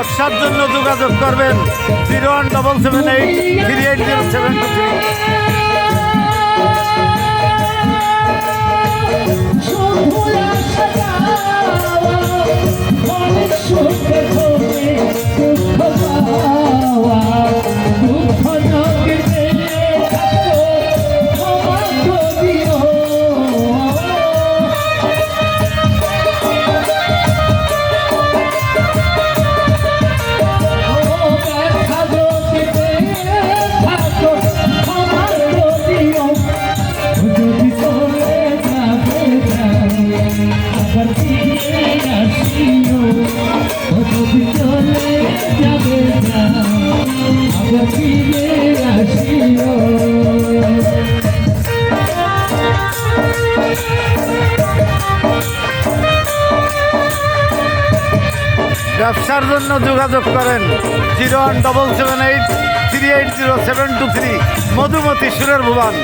ব্যবসার জন্য যোগাযোগ করবেন। Zero one double seven eight three eight zero seven two three ব্যবসার জন্য যোগাযোগ করেন zero one double seven eight three eight zero seven two three. Madhumati সুরের ভুবন।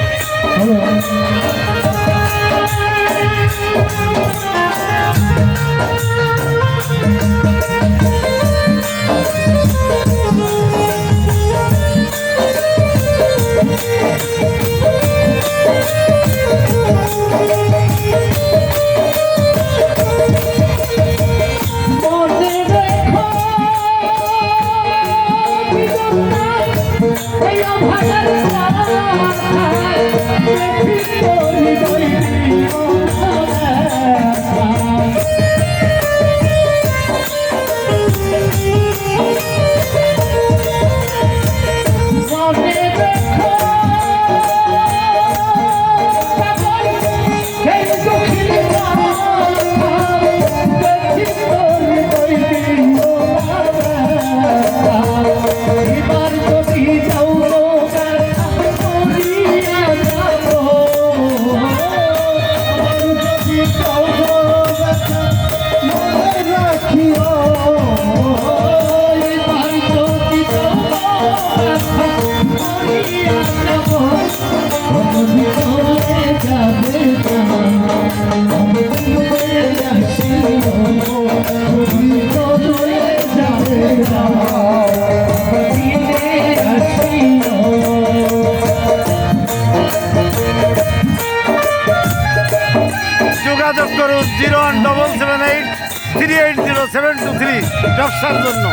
যোগাযোগ করুন zero one double seven eight three eight zero seven two three ব্যবসার জন্য।